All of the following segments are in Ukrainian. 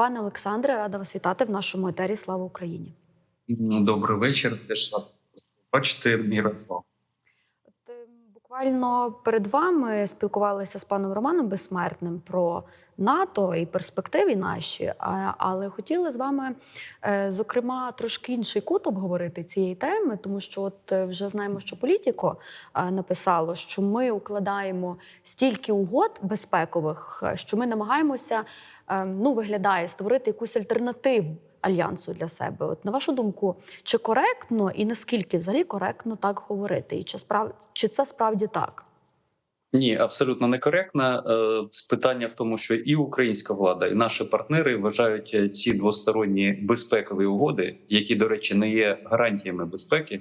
Пане Олександре, рада вас вітати в нашому етері. Слава Україні! Добрий вечір. Теж бачити, Мірослав. Буквально перед вами спілкувалися з паном Романом Безсмертним про НАТО і перспективи наші. Але хотіли з вами, е, зокрема, трошки інший кут обговорити цієї теми, тому що от е, вже знаємо, що політико е, написало, що ми укладаємо стільки угод безпекових, що ми намагаємося, е, ну виглядає, створити якусь альтернативу. Альянсу для себе, от на вашу думку, чи коректно і наскільки взагалі коректно так говорити? І чи справ... чи це справді так? Ні, абсолютно некоректно. Е, Питання в тому, що і українська влада, і наші партнери вважають е, ці двосторонні безпекові угоди, які, до речі, не є гарантіями безпеки,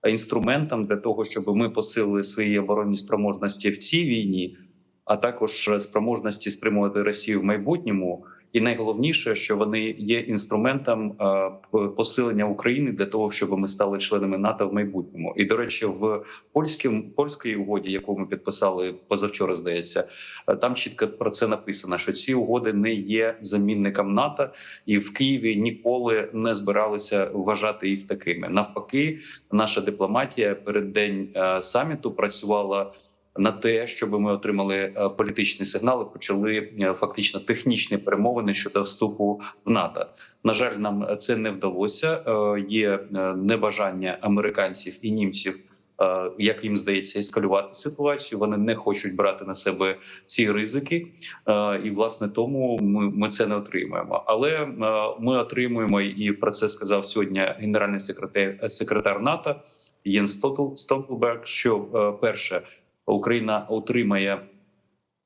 а інструментом для того, щоб ми посилили свої оборонні спроможності в цій війні, а також е, спроможності стримувати Росію в майбутньому. І найголовніше, що вони є інструментом е, посилення України для того, щоб ми стали членами НАТО в майбутньому. І до речі, в польським польській угоді, яку ми підписали позавчора, здається, е, там чітко про це написано, що ці угоди не є замінником НАТО, і в Києві ніколи не збиралися вважати їх такими. Навпаки, наша дипломатія перед день е, саміту працювала. На те, щоб ми отримали е, політичні сигнали, почали е, фактично технічні перемовини щодо вступу в НАТО. На жаль, нам це не вдалося. Е, Є е, небажання американців і німців е, як їм здається, ескалювати ситуацію. Вони не хочуть брати на себе ці ризики, Е, і власне тому ми, це не отримуємо. Але е, ми отримуємо і про це сказав сьогодні генеральний секретар секретар НАТО Єнс Столтенберг, Що е, перше Україна отримає.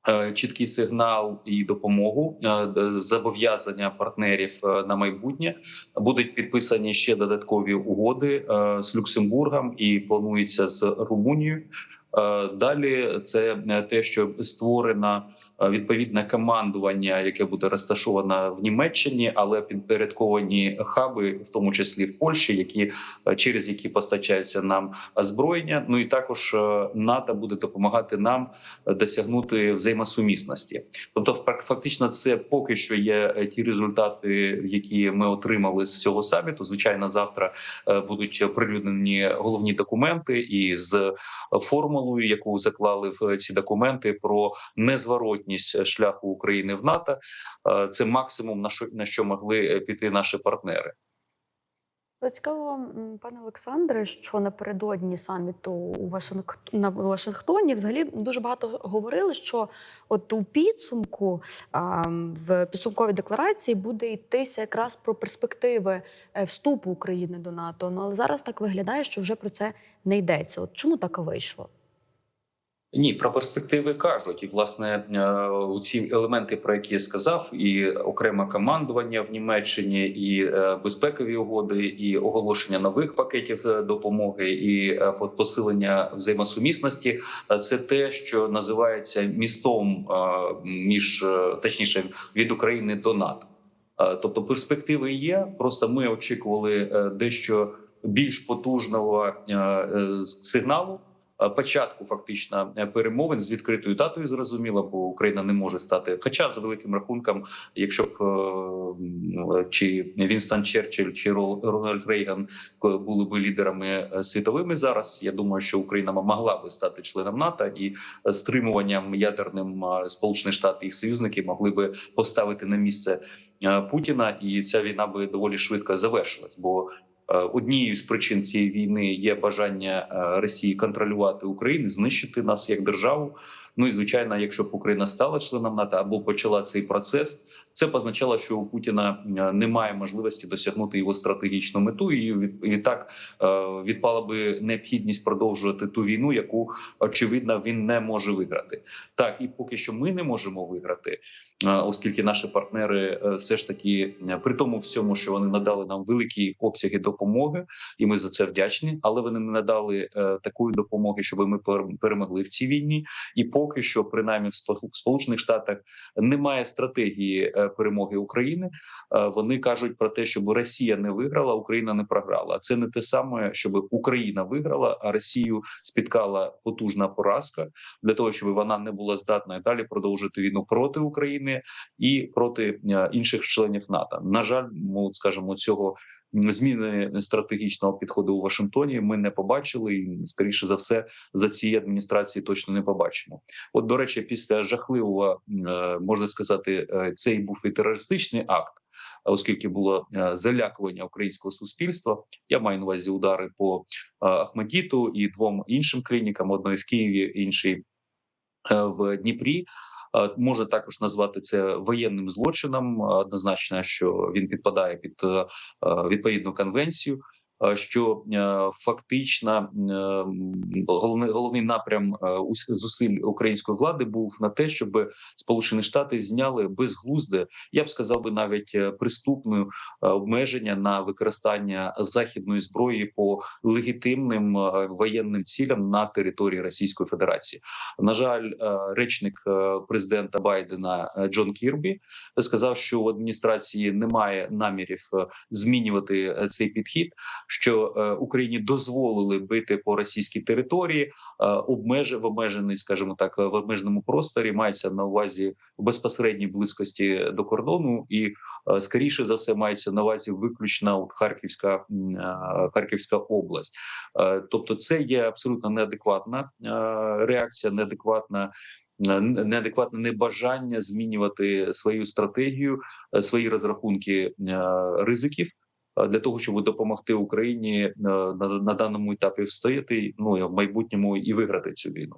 е, Чіткий сигнал і допомогу е, зобов'язання партнерів е, на майбутнє будуть підписані ще додаткові угоди з Люксембургом і планується з Румунією. Далі це те, що створено е, відповідне командування, яке буде розташоване в Німеччині, але підпорядковані хаби, в тому числі в Польщі, які е, через які постачаються нам озброєння. Ну і також е, НАТО буде допомагати нам е, досягнути взаємосумісності. Тобто, фак- фактично, це поки що є е, ті результати, які ми отримали з цього саміту. Звичайно, завтра е, будуть оприлюднені головні документи і з формулою, яку заклали в ці документи про незворотність шляху України в НАТО. Е, Це максимум на що на що могли е, піти наші партнери. Цікаво, пане Олександре, що напередодні саміту у Вашинг... на Вашингтоні взагалі дуже багато говорили, що от у підсумку в підсумковій декларації буде йтися якраз про перспективи е, вступу України до НАТО. Ну але зараз так виглядає, що вже про це не йдеться. От чому так вийшло? Ні, про перспективи кажуть, і власне е, ці елементи, про які я сказав, і окреме командування в Німеччині, і е, безпекові угоди, і оголошення нових пакетів е, допомоги, і посилення взаємосумісності це те, що називається містом між точніше від України до НАТО. Тобто перспективи є. Просто ми очікували дещо більш потужного сигналу початку фактично е, перемовин з відкритою датою. Зрозуміло, бо Україна не може стати. Хоча за великим рахунком, якщо б е, чи Вінстон Черчилль, чи Ро- Рональд Рейган е, були б лідерами е, світовими зараз, я думаю, що Україна могла би стати членом НАТО і е, стримуванням ядерним е, Сполучені Штати і їх союзники могли би поставити на місце е, Путіна, і ця війна би доволі швидко завершилась. Бо е, однією з причин цієї війни є бажання е, Росії контролювати Україну, знищити нас як державу. Ну і звичайно, якщо б Україна стала членом НАТО або почала цей процес, це б означало, що у Путіна е, немає можливості досягнути його стратегічну мету, і відтак е, відпала би необхідність продовжувати ту війну, яку очевидно він не може виграти. Так і поки що ми не можемо виграти, е, оскільки наші партнери е, все ж таки е, при тому всьому, що вони надали нам великі обсяги допомоги, і ми за це вдячні, але вони не надали е, такої допомоги, щоб ми пер- перемогли в цій війні. І поки що, принаймні в Спо- Сполучених Штатах, немає стратегії е, перемоги України. Е, Вони кажуть про те, щоб Росія не виграла, Україна не програла. Це не те саме, щоб Україна виграла, а Росію спіткала потужна поразка для того, щоб вона не була здатна далі продовжити війну проти України і проти е, інших членів НАТО. На жаль, ну скажімо, цього зміни стратегічного підходу у Вашингтоні ми не побачили, і скоріше за все за цієї адміністрації точно не побачимо. От до речі, після жахливого е, можна сказати, е, цей був і терористичний акт. Оскільки було залякування українського суспільства, я маю на увазі удари по Ахмедіту і двом іншим клінікам: одної в Києві, іншій в Дніпрі. Е, Може також назвати це воєнним злочином. Е, Однозначно, що він підпадає під е, відповідну конвенцію. Е, Що е, фактично е, головний головний напрям зусиль української влади був на те, щоб Сполучені Штати зняли безглузде, я б сказав би навіть е, преступне е, обмеження на використання західної зброї по легітимним воєнним цілям на території Російської Федерації. На жаль, речник президента Байдена Джон Кірбі сказав, що в адміністрації немає намірів змінювати цей підхід, що е, Україні дозволили бити по російській території, е, обмеж в обмежений, скажімо так, в обмеженому просторі мається на увазі безпосередній близькості до кордону, і е, скоріше за все мається на увазі виключно от Харківська Харківська область. Тобто, це є абсолютно неадекватна реакція, неадекватна. Неадекватне небажання змінювати свою стратегію, свої розрахунки ризиків для того, щоб допомогти Україні е, на, на даному етапі встояти, ну і в майбутньому і виграти цю війну.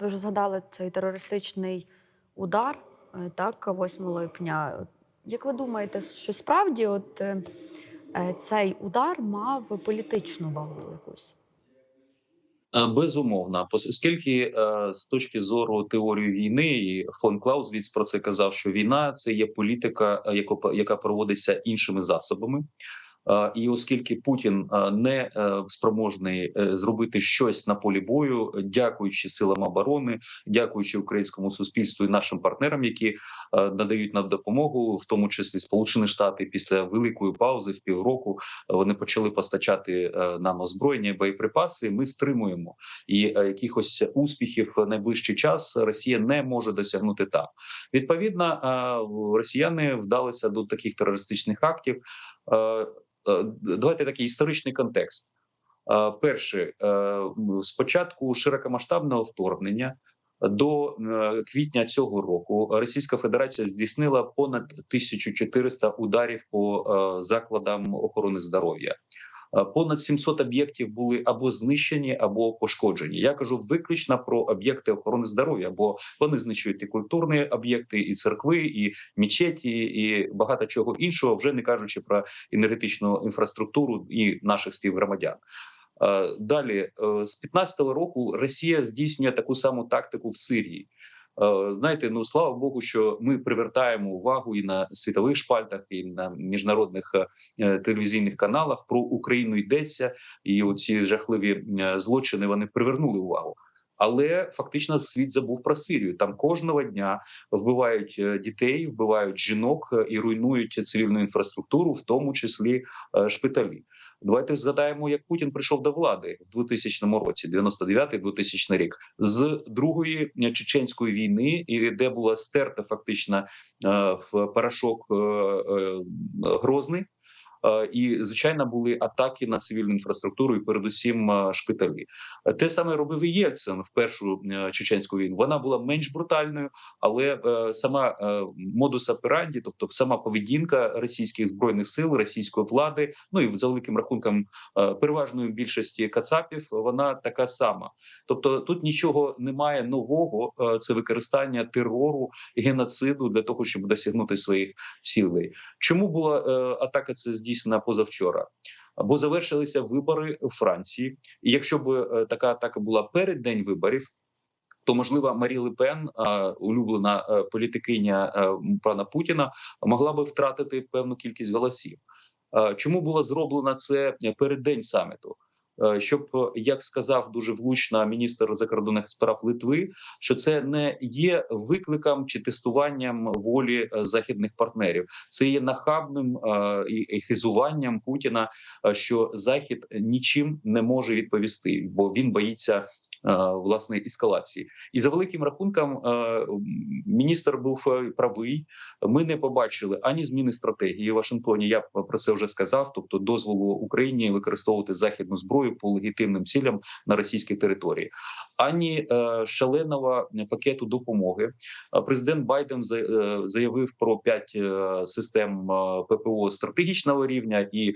Ви вже згадали цей терористичний удар, е, так, 8 липня. Як ви думаєте, що справді от е, е, цей удар мав політичну вагу якусь? Е, Безумовно, оскільки е, з точки зору теорії війни, і фон Клаузвіц про це казав, що війна це є політика, е, яка проводиться іншими засобами. І оскільки Путін не е, спроможний е, зробити щось на полі бою, дякуючи силам оборони, дякуючи українському суспільству і нашим партнерам, які надають нам допомогу, в тому числі Сполучені Штати, після великої паузи в півроку е, вони почали постачати нам озброєння, боєприпаси. Ми стримуємо і якихось успіхів в найближчий час Росія не може досягнути там. Відповідно, росіяни вдалися до таких терористичних актів. Е, Давайте такий історичний контекст. Е, Перше, е, спочатку широкомасштабного вторгнення до квітня цього року Російська Федерація здійснила понад 1400 ударів по закладам охорони здоров'я. Е, Понад 700 об'єктів були або знищені, або пошкоджені. Я кажу виключно про об'єкти охорони здоров'я, бо вони знищують і культурні об'єкти, і церкви, і мечеті, і багато чого іншого, вже не кажучи про енергетичну інфраструктуру і наших співгромадян. Е, Далі е, з 15-го року Росія здійснює таку саму тактику в Сирії. Е, Знаєте, ну слава Богу, що ми привертаємо увагу і на світових шпальтах, і на міжнародних е, телевізійних каналах про Україну йдеться, і оці жахливі е, злочини вони привернули увагу. Але фактично світ забув про Сирію. Там кожного дня вбивають дітей, вбивають жінок і руйнують цивільну інфраструктуру, в тому числі шпиталі. Давайте згадаємо, як Путін прийшов до влади в 2000 році, 99-2000 рік, з другої чеченської війни, і де була стерта фактично е, в порошок е, е, Грозний. Е, І звичайно були атаки на цивільну інфраструктуру, і передусім е, шпиталі. Е, Те саме робив і Єльцин в першу чеченську війну. Вона була менш брутальною, але сама модус операнді, тобто сама поведінка російських збройних сил, російської влади, ну і за великим рахунком переважної більшості кацапів, вона така сама. Тобто тут нічого немає нового. Це використання терору геноциду для того, щоб досягнути своїх цілей. Чому була атака це здійснена позавчора? Бо завершилися вибори у Франції, і якщо б е, така атака була перед день виборів. То можливо Марі Лепен, е, улюблена е, політикиня пана Путіна, могла би втратити певну кількість голосів. Чому було зроблено це перед день саміту? Е, щоб е, як сказав дуже влучно міністр закордонних справ Литви, що це не є викликом чи тестуванням волі е, західних партнерів, це є нахабним і хизуванням Путіна, що Захід нічим не може відповісти, бо він боїться. Е, Власне ескалації, і за великим рахунком, е, міністр був е, правий. Ми не побачили ані зміни стратегії в Вашингтоні. Я про це вже сказав. Тобто, дозволу Україні використовувати західну зброю по легітимним цілям на російській території, ані шаленого пакету допомоги. Президент Байден за- заявив про п'ять систем ППО стратегічного рівня і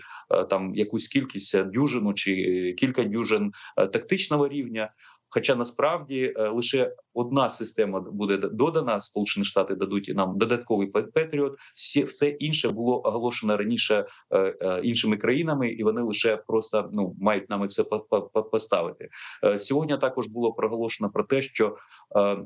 там якусь кількість дюжину чи кілька дюжин тактичного рівня. Хоча насправді е, лише одна система буде додана. Сполучені Штати дадуть нам додатковий Петріот. Всі все інше було оголошено раніше е, е, іншими країнами, і вони лише просто ну мають нами це по- по- по- поставити. Сьогодні також було проголошено про те, що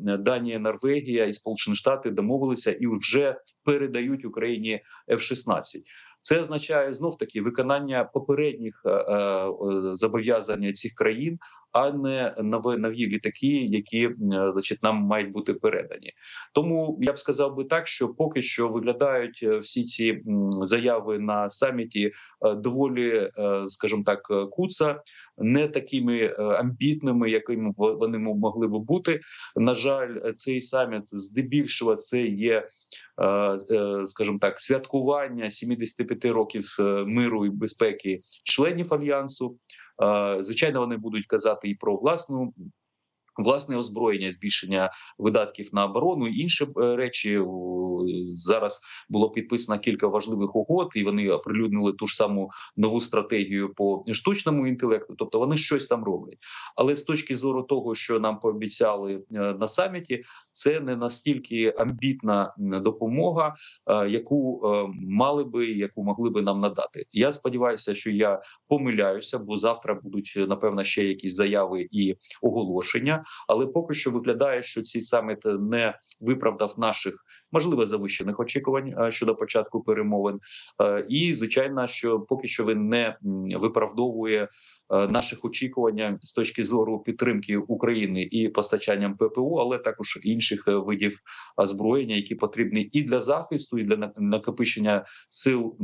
Данія, Норвегія і Сполучені Штати домовилися і вже передають Україні F-16. Це означає знов таки виконання попередніх е, е, зобов'язань цих країн, а не нові, нові літаки, які е, значить, нам мають бути передані. Тому я б сказав би так, що поки що виглядають е, всі ці заяви на саміті е, доволі, е, скажімо так, е, куца, не такими е, амбітними, якими вони могли би бути. На жаль, цей саміт здебільшого це є, е, е, скажімо так, святкування 75 років миру і безпеки членів альянсу. Звичайно, вони будуть казати і про власну. Власне озброєння, збільшення видатків на оборону і інші е, речі зараз було підписано кілька важливих угод, і вони оприлюднили ту ж саму нову стратегію по штучному інтелекту. Тобто вони щось там роблять. Але з точки зору того, що нам пообіцяли е, на саміті, це не настільки амбітна допомога, е, яку е, мали би, яку могли би нам надати. Я сподіваюся, що я помиляюся, бо завтра будуть е, напевно ще якісь заяви і оголошення. Але поки що виглядає, що цей саміт не виправдав наших можливо завищених очікувань е, щодо початку перемовин. Е, І звичайно, що поки що він не виправдовує е, наших очікувань з точки зору підтримки України і постачанням ППО, але також інших е, видів озброєння, які потрібні і для захисту, і для накопичення сил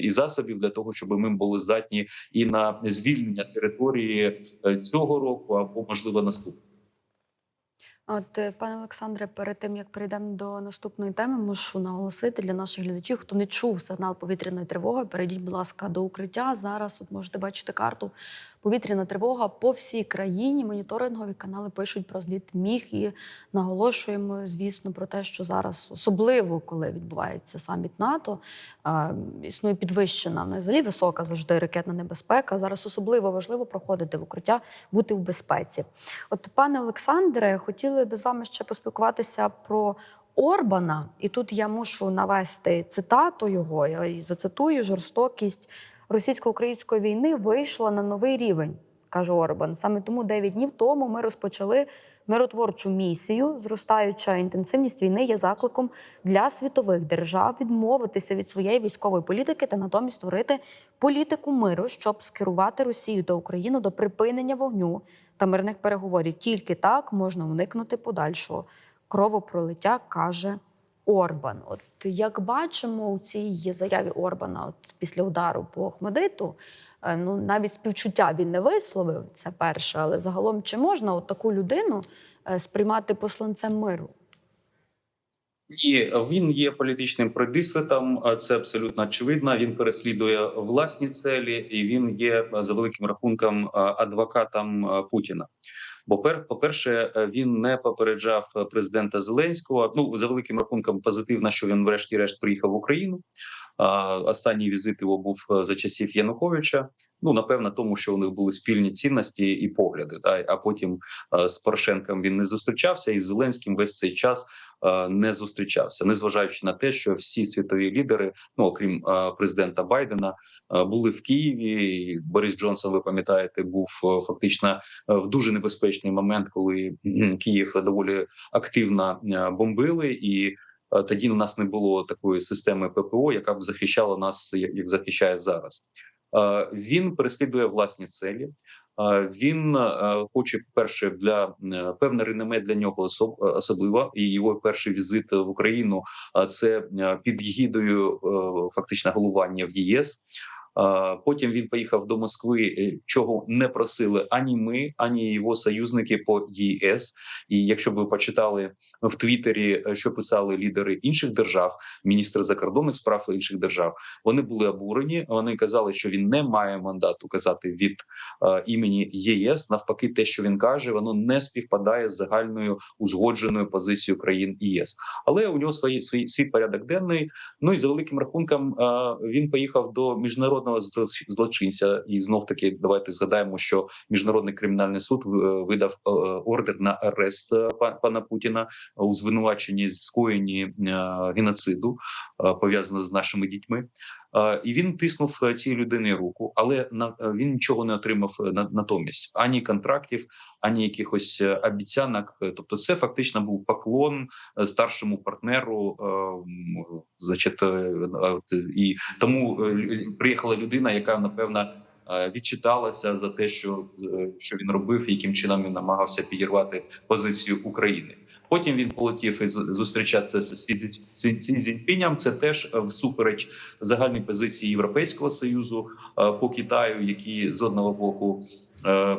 і засобів для того, щоб ми були здатні і на звільнення території е, цього року або можливо наступного. От, е, пане Олександре, перед тим як перейдемо до наступної теми, мушу наголосити для наших глядачів, хто не чув сигнал повітряної тривоги, перейдіть, будь ласка, до укриття. Зараз от можете бачити карту. Повітряна тривога по всій країні. Моніторингові канали пишуть про зліт міг і наголошуємо, звісно, про те, що зараз, особливо коли відбувається саміт НАТО, існує підвищена ну, взагалі висока завжди ракетна небезпека. Зараз особливо важливо проходити в укриття, бути в безпеці. От, пане Олександре, хотіли би з вами ще поспілкуватися про Орбана, і тут я мушу навести цитату його. Я зацитую: жорстокість російсько-української війни вийшла на новий рівень, каже Орбан. Саме тому 9 днів тому ми розпочали миротворчу місію. Зростаюча інтенсивність війни є закликом для світових держав відмовитися від своєї військової політики та натомість створити політику миру, щоб скерувати Росію та Україну до припинення вогню та мирних переговорів. Тільки так можна уникнути подальшого кровопролиття, каже Орбан. От як бачимо у цій заяві Орбана, от після удару по Охмадиту, е, ну навіть співчуття він не висловив це перше, але загалом чи можна от таку людину е, сприймати посланцем миру? Ні, він є політичним предислитом, а це абсолютно очевидно. Він переслідує власні целі, і він є е, за великим рахунком адвокатом Путіна. Бо пер, по-перше, е, він не попереджав е, президента Зеленського. Ну за великим рахунком позитивно, що він, врешті-решт, приїхав в Україну. Останній візит його був е, за часів Януковича. Ну напевно, тому що у них були спільні цінності і погляди. Та а потім е, з Порошенком він не зустрічався, і з Зеленським весь цей час е, не зустрічався, незважаючи на те, що всі світові лідери, ну окрім президента Байдена, були в Києві. Борис Джонсон, ви пам'ятаєте, був фактично в дуже небезпечний момент, коли Київ доволі активно бомбили і. Е, Тоді у нас не було такої системи ППО, яка б захищала нас, як захищає зараз. Е, Він переслідує власні целі. Е, Він хоче перше для певне реноме для нього особ, особливо. І його перший візит в Україну це під гідою фактично головування в ЄС. Потім він поїхав до Москви, е, чого не просили ані ми, ані його союзники по ЄС. І якщо б ви почитали в Твіттері, е, що писали лідери інших держав, міністри закордонних справ інших держав, вони були обурені. Вони казали, що він не має мандату казати від імені ЄС. Навпаки, те, що він каже, воно не співпадає з загальною узгодженою позицією країн ЄС. Але у нього свої свій, свій порядок денний. Ну і за великим рахунком він поїхав до міжнародного злоч- злочинця. І знов таки давайте згадаємо, що міжнародний кримінальний суд видав е, ордер на арест е, па- пана Путіна у звинуваченні скоєнні е, геноциду пов'язаного пов'язано з нашими дітьми. Е, І він тиснув е, цій людині руку, але е, він нічого не отримав на- натомість ані контрактів, ані якихось обіцянок. Тобто, це фактично був поклон старшому партнеру. Значить, і тому приїхала людина, яка напевно відчиталася за те, що, е, що він робив, яким чином він намагався підірвати позицію України. Потім він полетів і зустрічатися з Сі Цзі- Сі Сі Цзіньпіням. Це теж е, всупереч загальній позиції Європейського союзу е, по Китаю, який з одного боку е, е,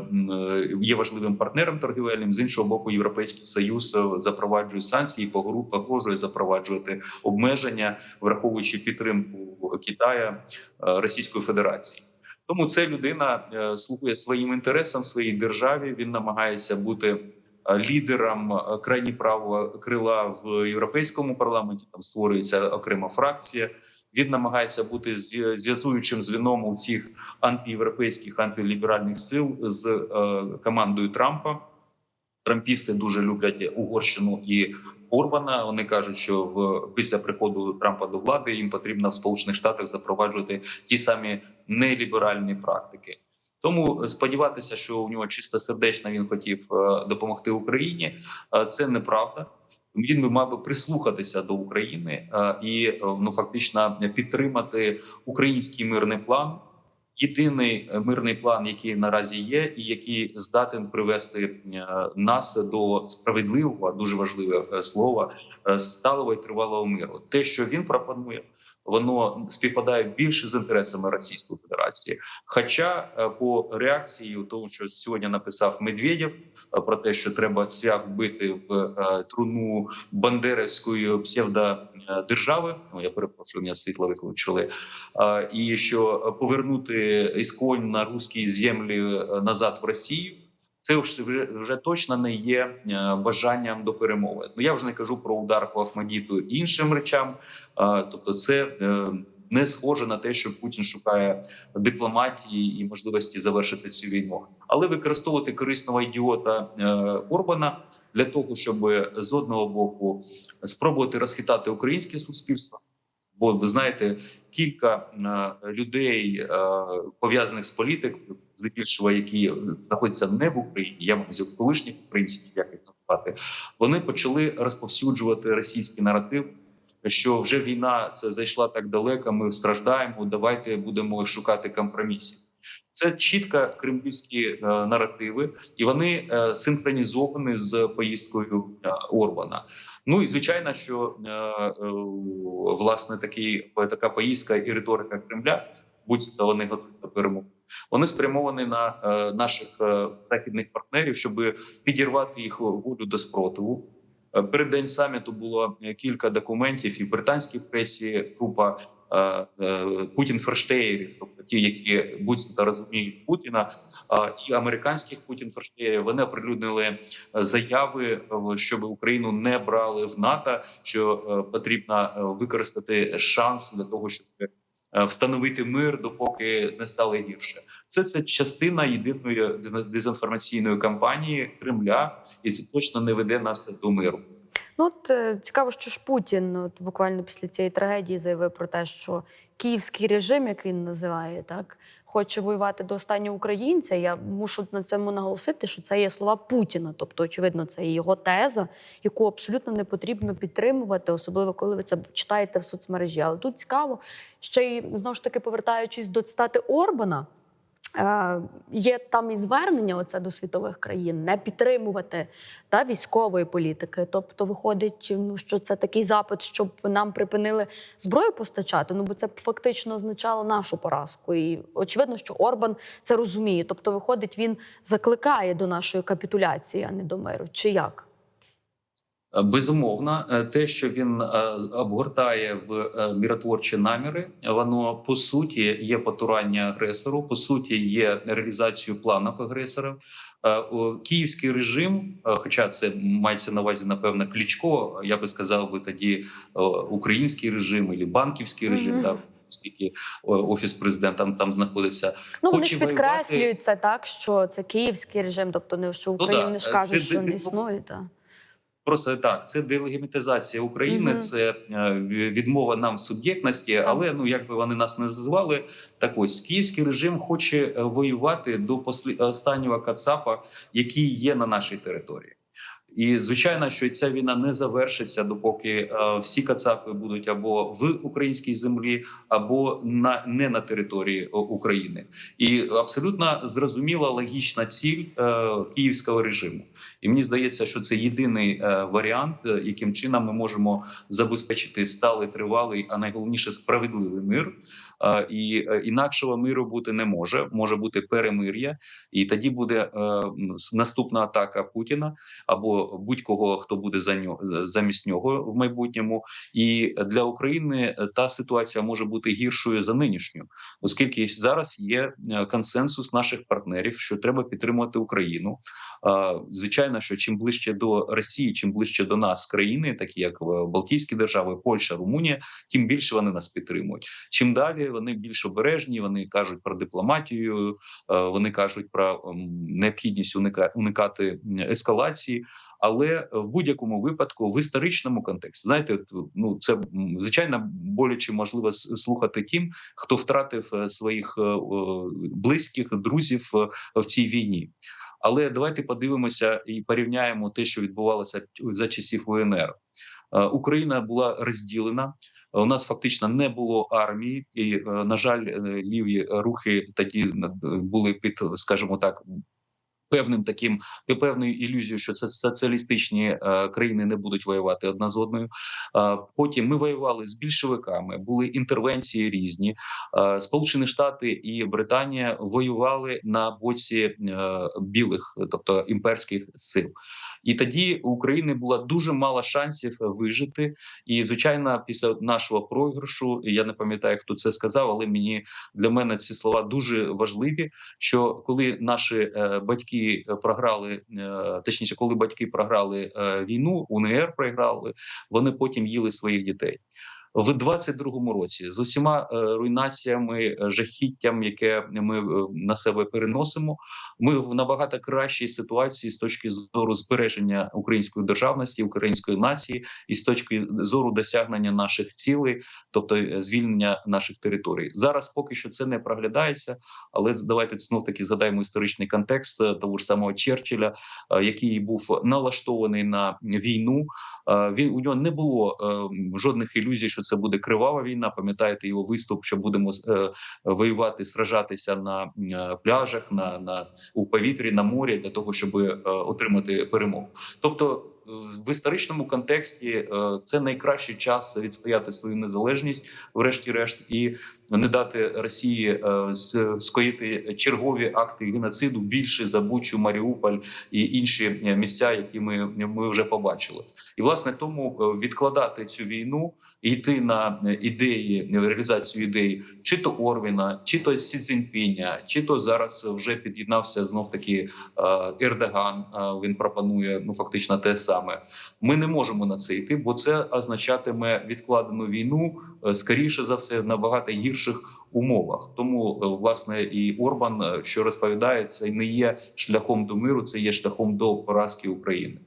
є важливим партнером торгівельним, з іншого боку, Європейський Союз е, запроваджує санкції, погрожує запроваджувати обмеження, враховуючи підтримку Китая е, Російської Федерації. Тому ця людина е, слугує своїм інтересам, своїй державі. Він намагається бути е, лідером е, крайні правого крила в європейському парламенті. Там створюється окрема фракція. Він намагається бути зв'язуючим звіном у цих антиєвропейських антиліберальних сил з командою Трампа. Трампісти дуже люблять Угорщину і Орбана. Вони кажуть, що в після приходу Трампа до влади їм потрібно в Сполучених Штатах запроваджувати ті самі неліберальні практики. Тому сподіватися, що у нього чисто сердечно він хотів е, допомогти Україні, е, це неправда. Він би мав би прислухатися до України е, і е, ну фактично підтримати український мирний план. Єдиний е, мирний план, який наразі є, і який здатен привести е, нас до справедливого, дуже важливе е, слово, е, сталого і тривалого миру. Те, що він пропонує, воно співпадає більше з інтересами Російської Федерації. Хоча е, по реакції, тому, що сьогодні написав Медведєв е, про те, що треба цвях вбити в е, труну бандерівської псевдодержави, ну я перепрошую, мене світло виключили. І що повернути ісконь на русські землі назад в Росію. Це вже, вже, точно не є е, бажанням до перемови. Ну я вже не кажу про удар по Ахмадіту іншим речам. Тобто, це е, не схоже на те, що Путін шукає дипломатії і можливості завершити цю війну, але використовувати корисного ідіота е, Орбана для того, щоб з одного боку спробувати розхитати українське суспільство. Бо ви знаєте, кілька е, людей е, пов'язаних з політикою, здебільшого, які знаходяться не в Україні, я маю колишніх українців, як їх назвати, вони почали розповсюджувати російський наратив. Що вже війна це зайшла так далеко, ми страждаємо. Давайте будемо шукати компромісів. Це чітко кремлівські е, наративи, і вони е, синхронізовані з поїздкою е, Орбана. Ну і звичайно, що е, е, власне такі така поїздка і риторика Кремля, будь-то вони готові до перемоги. Вони спрямовані на е, наших західних партнерів, щоб підірвати їх волю до спротиву. Перед день саміту було кілька документів і в британській пресі група Путін ферштеєрів, тобто ті, які будь-то розуміють Путіна, е, і американських Путін ферштеєрів, вони оприлюднили е, заяви, е, щоб Україну не брали в НАТО, що е, потрібно е, використати шанс для того, щоб е, встановити мир, допоки не стало гірше. Це це частина єдиної дезінформаційної кампанії Кремля, і це точно не веде нас до миру. Ну от е, цікаво, що ж Путін от, буквально після цієї трагедії заявив про те, що київський режим, як він називає, так хоче воювати до останнього українця. Я мушу на цьому наголосити, що це є слова Путіна. Тобто, очевидно, це його теза, яку абсолютно не потрібно підтримувати, особливо коли ви це читаєте в соцмережі. Але тут цікаво, ще й знову ж таки повертаючись до цитати Орбана. Е, Є там і звернення оце до світових країн не підтримувати та, військової політики. Тобто, виходить, ну що це такий запит, щоб нам припинили зброю постачати. Ну бо це фактично означало нашу поразку. І очевидно, що Орбан це розуміє. Тобто, виходить, він закликає до нашої капітуляції, а не до миру. Чи як? Е, Безумовно, е, те, що він е, обгортає в миротворчі наміри, воно по суті є потурання агресору, по суті, є реалізацією планів агресорів. Київський режим, хоча це мається на увазі, напевно, Кличко, я би сказав би тоді український режим або банківський режим, Мгм. да, оскільки офіс президента там, там знаходиться. Ну вони ж воювати- підкреслюють це так, що це київський режим, тобто не що Ну да, Україна ж кажуть, що не існує. Та. Просто так, це делегімітизація України, це е, відмова нам в суб'єктності. Але ну якби вони нас не звали, так ось київський режим хоче е, воювати до останнього кацапа, який є на нашій території. І звичайно, що ця війна не завершиться, допоки е, всі кацапи будуть або в українській землі, або на не на території України. І абсолютно зрозуміла логічна ціль е, київського режиму. І мені здається, що це єдиний е, варіант, е, яким чином ми можемо забезпечити сталий, тривалий, а найголовніше справедливий мир. Е, і е, інакшого миру бути не може. Може бути перемир'я, і тоді буде е, наступна атака Путіна або будь-кого, хто буде за нього замість нього в майбутньому. І для України е, та ситуація може бути гіршою за нинішню, оскільки зараз є е, консенсус наших партнерів, що треба підтримувати Україну. Е, Звичайно, що чим ближче до Росії, чим ближче до нас країни, такі як е, Балтійські держави, Польща, Румунія, тим більше вони нас підтримують. Чим далі вони більш обережні, вони кажуть про дипломатію, е, вони кажуть про ем, необхідність уникати ескалації. Але в будь-якому випадку в історичному контексті, знаєте, ну це звичайно боляче можливо слухати тим, хто втратив е, своїх е, близьких друзів в цій війні. Але давайте подивимося і порівняємо те, що відбувалося за часів УНР. Е, Україна була розділена. У нас фактично не було армії, і е, на жаль, е, ліві рухи тоді були під, скажімо так, певним таким певною ілюзією, що це соціалістичні країни не будуть воювати одна з одною. Потім ми воювали з більшовиками, були інтервенції різні. Сполучені Штати і Британія воювали на боці білих, тобто імперських сил. І тоді у України було дуже мало шансів вижити. І звичайно, після нашого програшу я не пам'ятаю, хто це сказав, але мені для мене ці слова дуже важливі. Що коли наші е, батьки програли, е, точніше, коли батьки програли е, війну, УНР програли, вони потім їли своїх дітей. В 22-му році з усіма е, руйнаціями, е, жахіттям, яке ми е, на себе переносимо, ми в набагато кращій ситуації з точки зору збереження української державності, української нації, і з точки зору досягнення наших цілей, тобто звільнення наших територій. Зараз поки що це не проглядається, але давайте знов таки згадаємо історичний контекст того ж самого Черчилля, який був налаштований на війну. Він у нього не було жодних ілюзій, що це буде кривава війна. Пам'ятаєте його виступ, що будемо е, воювати, сражатися на е, пляжах, на, на у повітрі, на морі для того, щоб е, отримати перемогу. Тобто. В історичному контексті е, це найкращий час відстояти свою незалежність, врешті-решт, і не дати Росії е, скоїти чергові акти геноциду більше за Бучу, Маріуполь і інші місця, які ми, ми вже побачили. І власне тому е, відкладати цю війну йти на е, ідеї реалізацію ідей, чи то Орвіна, чи то Сі Цзіньпіня, чи то зараз вже під'єднався знов таки е, Ердоган. е, Він пропонує ну фактично те саме. Ми не можемо на це йти, бо це означатиме відкладену війну е, скоріше за все в набагато гірших умовах. Тому е, власне і Орбан, е, що розповідає, це не є шляхом до миру, це є шляхом до поразки України.